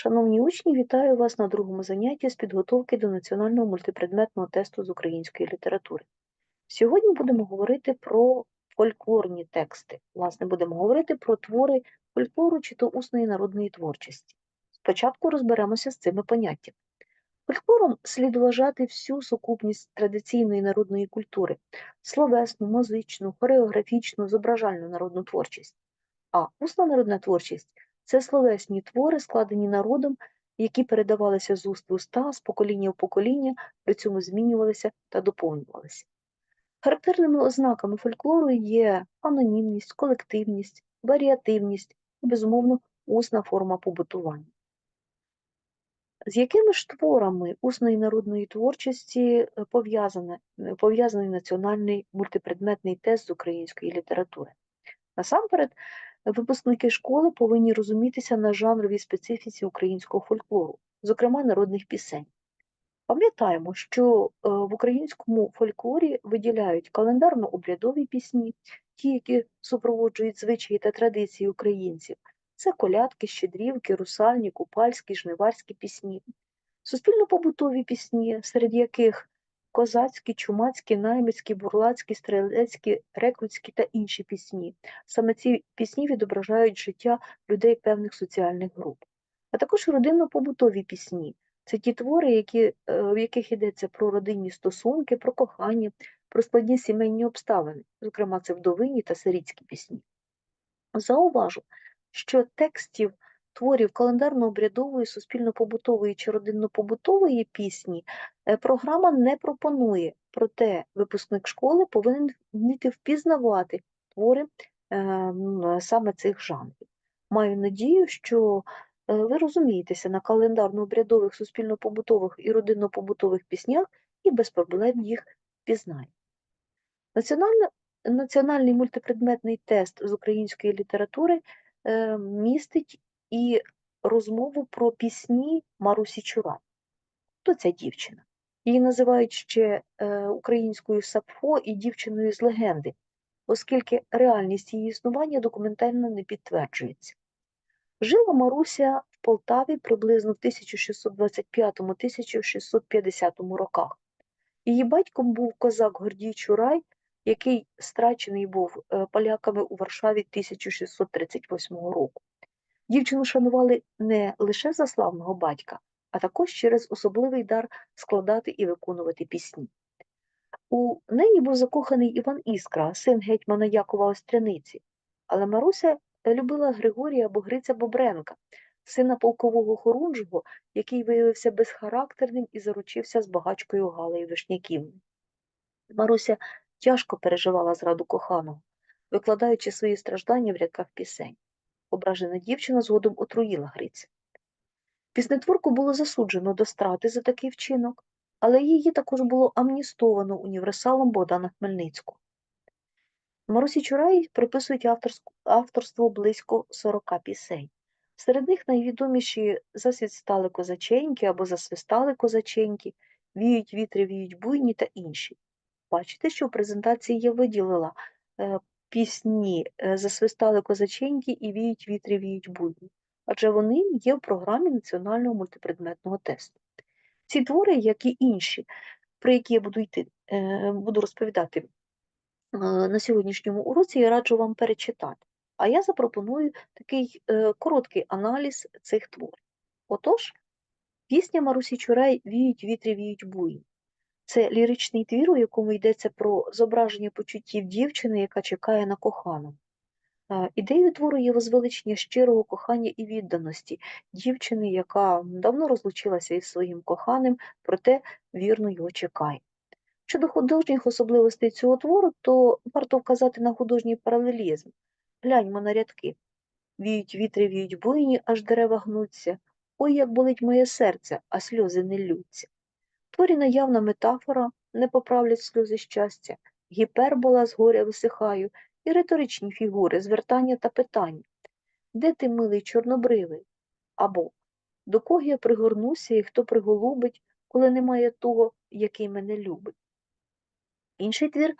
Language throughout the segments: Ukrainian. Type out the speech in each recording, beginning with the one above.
Шановні учні, вітаю вас на другому занятті з підготовки до національного мультипредметного тесту з української літератури. Сьогодні будемо говорити про фольклорні тексти. Власне, будемо говорити про твори фольклору чи то усної народної творчості. Спочатку розберемося з цими поняттями. Фольклором слід вважати всю сукупність традиційної народної культури, словесну, музичну, хореографічну, зображальну народну творчість. А усна народна творчість це словесні твори, складені народом, які передавалися з уст в уста, з покоління в покоління, при цьому змінювалися та доповнювалися. Характерними ознаками фольклору є анонімність, колективність, варіативність і, безумовно, усна форма побутування. З якими ж творами усної народної творчості пов'язаний національний мультипредметний тест з української літератури? Насамперед, Випускники школи повинні розумітися на жанровій специфіці українського фольклору, зокрема народних пісень. Пам'ятаємо, що е, в українському фольклорі виділяють календарно-обрядові пісні, ті, які супроводжують звичаї та традиції українців. Це колядки, щедрівки, русальні, купальські, жниварські пісні, суспільно-побутові пісні, серед яких козацькі, чумацькі, наймицькі, бурлацькі, стрілецькі, рекрутські та інші пісні. Саме ці пісні відображають життя людей певних соціальних груп. А також родинно-побутові пісні. Це ті твори, які, е, в яких йдеться про родинні стосунки, про кохання, про складні сімейні обставини, зокрема, це вдовинні та сирітські пісні. Зауважу, що текстів творів календарно-обрядової, суспільно-побутової чи родинно-побутової пісні е, програма не пропонує, проте випускник школи повинен вміти впізнавати твори е, саме цих жанрів. Маю надію, що е, ви розумієтеся на календарно-обрядових, суспільно-побутових і родинно-побутових піснях і без проблем їх впізнаєте. Національний мультипредметний тест з української літератури містить і розмову про пісні Марусі Чурай. Хто ця дівчина? Її називають ще е, українською Сапфо і дівчиною з легенди, оскільки реальність її існування документально не підтверджується. Жила Маруся в Полтаві приблизно в 1625-1650 роках. Її батьком був козак Гордій Чурай, який страчений був е, поляками у Варшаві 1638 року. Дівчину шанували не лише за славного батька, а також через особливий дар складати і виконувати пісні. У неї був закоханий Іван Іскра, син гетьмана Якова Остряниці, але Маруся любила Григорія або Гриця Бобренка, сина полкового хорунжого, який виявився безхарактерним і заручився з багачкою Галею Вишняківною. Маруся тяжко переживала зраду коханого, викладаючи свої страждання в рядках пісень. Ображена дівчина згодом отруїла Гриця. Піснетворку було засуджено до страти за такий вчинок, але її також було амністовано універсалом Богдана Хмельницького. Марусі Чурай приписують авторство близько 40 пісень. Серед них найвідоміші засвідстали козаченьки або засвистали козаченьки, віють вітри, віють буйні та інші. Бачите, що в презентації я виділила е, пісні е, засвистали козаченьки і віють вітри, віють будні, адже вони є в програмі національного мультипредметного тесту. Ці твори, як і інші, про які я буду йти, е, буду розповідати е, на сьогоднішньому уроці, я раджу вам перечитати. А я запропоную такий короткий аналіз цих творів. Отож, пісня Марусі Чурай Віють вітри, віють буйні. Це ліричний твір, у якому йдеться про зображення почуттів дівчини, яка чекає на кохану. Ідеєю твору є возвеличення щирого кохання і відданості дівчини, яка давно розлучилася із своїм коханим, проте вірно його чекає. Щодо художніх особливостей цього твору, то варто вказати на художній паралелізм. Гляньмо на рядки. Віють вітри, віють буйні, аж дерева гнуться. Ой, як болить моє серце, а сльози не лються творі наявна метафора не поправлять сльози щастя, гіпербола з горя висихаю і риторичні фігури, звертання та питання. Де ти, милий чорнобривий? Або до кого я пригорнуся і хто приголубить, коли немає того, який мене любить. Інший твір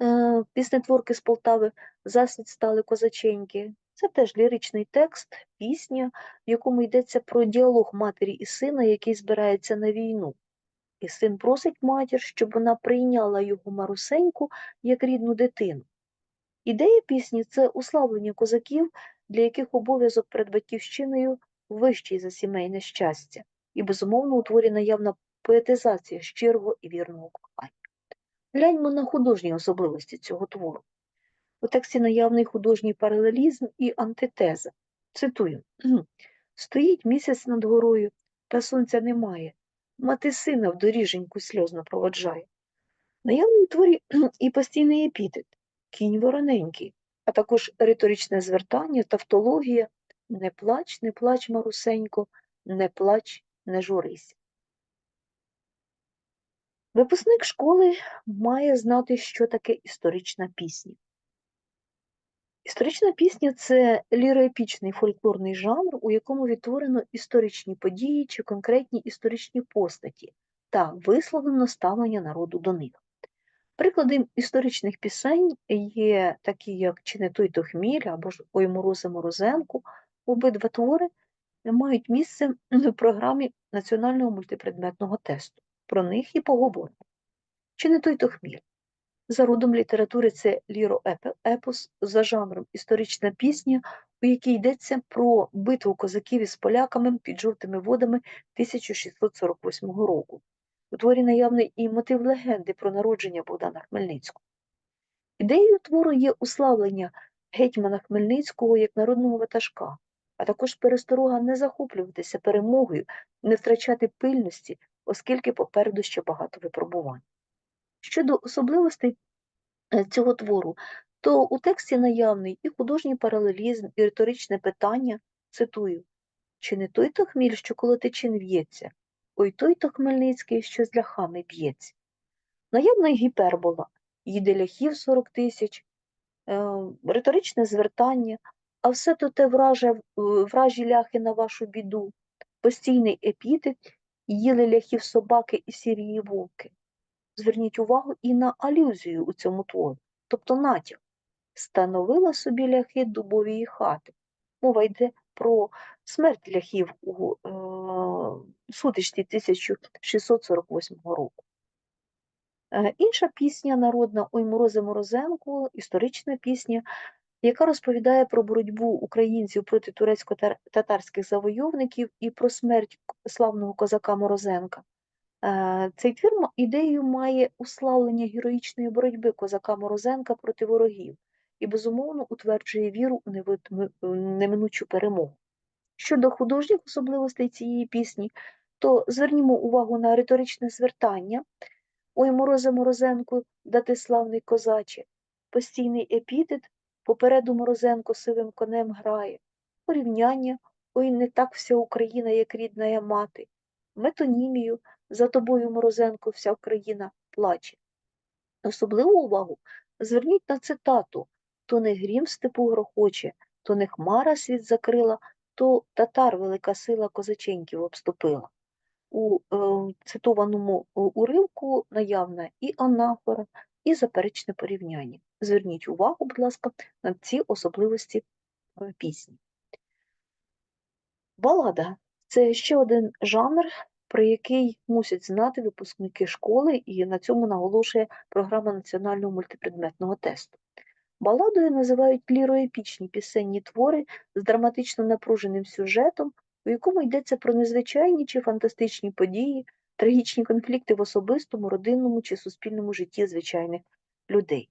е, піснетворки з Полтави засвід стали козаченьки. Це теж ліричний текст, пісня, в якому йдеться про діалог матері і сина, який збирається на війну. І син просить матір, щоб вона прийняла його марусеньку як рідну дитину. Ідея пісні це уславлення козаків, для яких обов'язок перед батьківщиною вищий за сімейне щастя, і, безумовно, у творі наявна поетизація щирого і вірного кохання. Гляньмо на художні особливості цього твору. У тексті наявний художній паралелізм і антитеза. Цитую: Стоїть місяць над горою, та сонця немає. Мати сина в доріженьку сльозно проводжає. Наявний творі і постійний епітет, кінь вороненький, а також риторичне звертання, тавтологія не плач, не плач, Марусенько, не плач, не журись. Випускник школи має знати, що таке історична пісня. Історична пісня це ліроепічний фольклорний жанр, у якому відтворено історичні події чи конкретні історичні постаті та висловлено ставлення народу до них. Приклади історичних пісень є такі, як Чи не той то хміль або ж Ой морозе морозенку. Обидва твори мають місце в програмі національного мультипредметного тесту. Про них і поговоримо. Чи не той то хміль? За родом літератури це ліроепос, за жанром історична пісня, у якій йдеться про битву козаків із поляками під жовтими водами 1648 року. У творі наявний і мотив легенди про народження Богдана Хмельницького. Ідеєю твору є уславлення гетьмана Хмельницького як народного ватажка, а також пересторога не захоплюватися перемогою, не втрачати пильності, оскільки попереду ще багато випробувань. Щодо особливостей е, цього твору, то у тексті наявний і художній паралелізм, і риторичне питання, цитую, чи не той то хміль, що коло течин в'ється, ой той то Хмельницький, що з ляхами б'ється. Наявна й гіпербола, їде ляхів 40 тисяч, е, риторичне звертання, а все то те враже, вражі ляхи на вашу біду, постійний епітет, їли ляхів собаки і сірії вовки. Зверніть увагу і на алюзію у цьому творі, тобто натяк. Становила собі ляхи дубові хати. Мова йде про смерть ляхів у е, сутичці 1648 року. Е, інша пісня народна Ой морозе Морозенко, історична пісня, яка розповідає про боротьбу українців проти турецько-татарських завойовників і про смерть славного козака Морозенка. Е, цей твір ідею має уславлення героїчної боротьби козака Морозенка проти ворогів і, безумовно, утверджує віру у неминучу перемогу. Щодо художніх особливостей цієї пісні, то звернімо увагу на риторичне звертання Ой морозе Морозенку, дати славний козаче, постійний епітет попереду Морозенко сивим конем грає, порівняння ой не так вся Україна, як рідна мати, метонімію за тобою, Морозенко, вся Україна плаче. Особливу увагу зверніть на цитату то не грім степу грохоче, то не хмара світ закрила, то татар велика сила козаченьків обступила. У е, цитованому уривку наявна і анафора, і заперечне порівняння. Зверніть увагу, будь ласка, на ці особливості е, пісні. Балада це ще один жанр, про який мусять знати випускники школи, і на цьому наголошує програма національного мультипредметного тесту. Баладою називають ліроепічні пісенні твори з драматично напруженим сюжетом, у якому йдеться про незвичайні чи фантастичні події, трагічні конфлікти в особистому, родинному чи суспільному житті звичайних людей.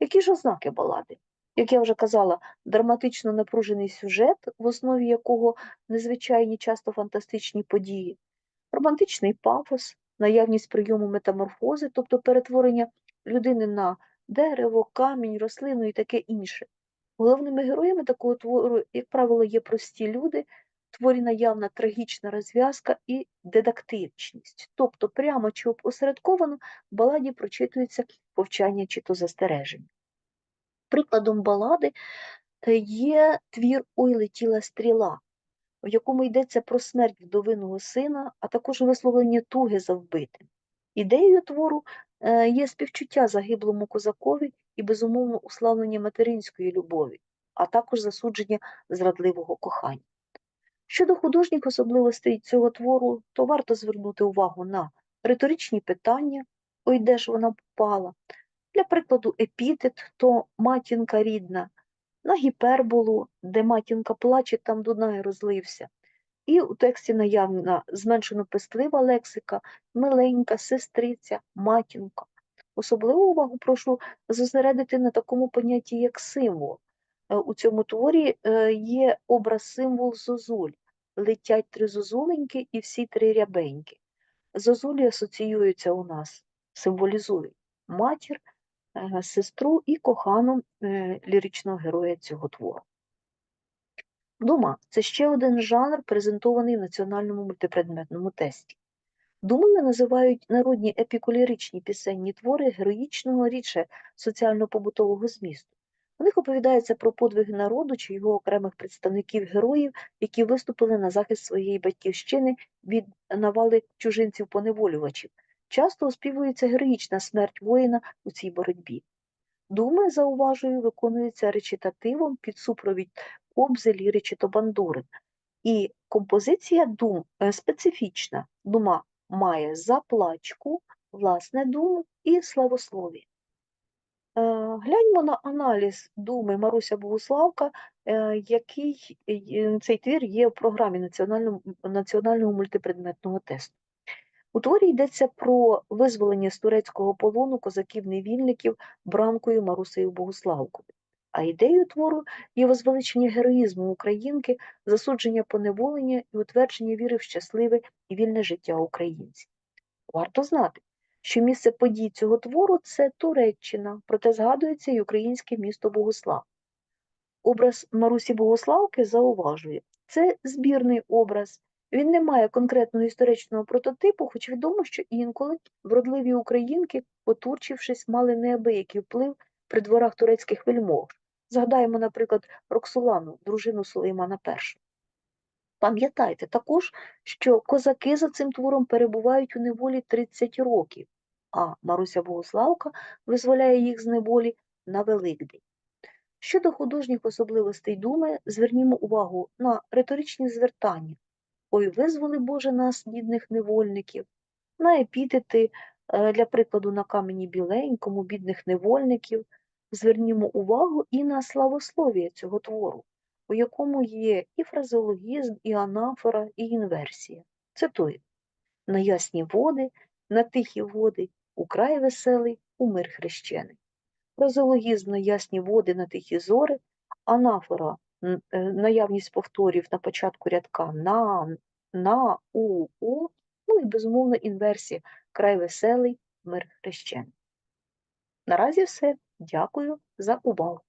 Які ж ознаки балади? Як я вже казала, драматично напружений сюжет, в основі якого незвичайні, часто фантастичні події, романтичний пафос, наявність прийому метаморфози, тобто перетворення людини на дерево, камінь, рослину і таке інше. Головними героями такого твору, як правило, є прості люди, творі наявна трагічна розв'язка і дидактичність. Тобто прямо чи опосередковано в баладі прочитується повчання чи то застереження. Прикладом балади є твір Ой летіла стріла, в якому йдеться про смерть вдовиного сина, а також висловлення туги за вбитим. Ідеєю твору е, є співчуття загиблому козакові і, безумовно, уславлення материнської любові, а також засудження зрадливого кохання. Щодо художніх особливостей цього твору, то варто звернути увагу на риторичні питання, ой, де ж вона попала, для прикладу, епітет то матінка рідна, на гіперболу, де матінка плаче, там Дунай розлився. І у тексті наявна зменшено пестлива лексика, миленька, сестриця, матінка. Особливу увагу прошу зосередити на такому понятті, як символ. Е, У цьому творі е, є образ символ зозуль. Летять три зозуленьки і всі три рябеньки. Зозулі асоціюються у нас, символізують матір, сестру і кохану е, ліричного героя цього твору. Дума це ще один жанр, презентований в національному мультипредметному тесті. Думами називають народні епікуліричні пісенні твори героїчного рідше соціально-побутового змісту. У них оповідається про подвиги народу чи його окремих представників героїв, які виступили на захист своєї батьківщини від навали чужинців-поневолювачів. Часто оспівується героїчна смерть воїна у цій боротьбі. Думи, зауважую, виконуються речитативом під супровід кобзи, ліри чи бандури. І композиція дум е, специфічна. Дума має заплачку, власне думу і славослові. Е, Гляньмо на аналіз думи Маруся Богуславка, е, який цей твір є в програмі національного, національного мультипредметного тесту. У творі йдеться про визволення з турецького полону козаків-невільників бранкою Марусею Богуславкою. А ідеєю твору є возвеличення героїзму українки, засудження поневолення і утвердження віри в щасливе і вільне життя українців. Варто знати, що місце подій цього твору це Туреччина, проте згадується й українське місто Богослав. Образ Марусі Богославки зауважує, це збірний образ. Він не має конкретного історичного прототипу, хоч відомо, що інколи вродливі українки, потурчившись, мали неабиякий вплив при дворах турецьких вельмож. Згадаємо, наприклад, Роксолану, дружину Сулеймана І. Пам'ятайте також, що козаки за цим твором перебувають у неволі 30 років, а Маруся Богославка визволяє їх з неволі на Великдень. Щодо художніх особливостей думи, звернімо увагу на риторичні звертання. Ой, визволи Боже нас, бідних невольників, на епітети, е, для прикладу, на камені біленькому, бідних невольників. Звернімо увагу і на славослов'я цього твору, у якому є і фразеологізм, і анафора, і інверсія. Цитую: на ясні води, на тихі води, у край веселий, у мир хрещений. Фразеологізм на ясні води, на тихі зори, анафора наявність повторів на початку рядка на, на, у, у, ну і безумовно інверсія край веселий, мир хрещений. Наразі все. Дякую за увагу.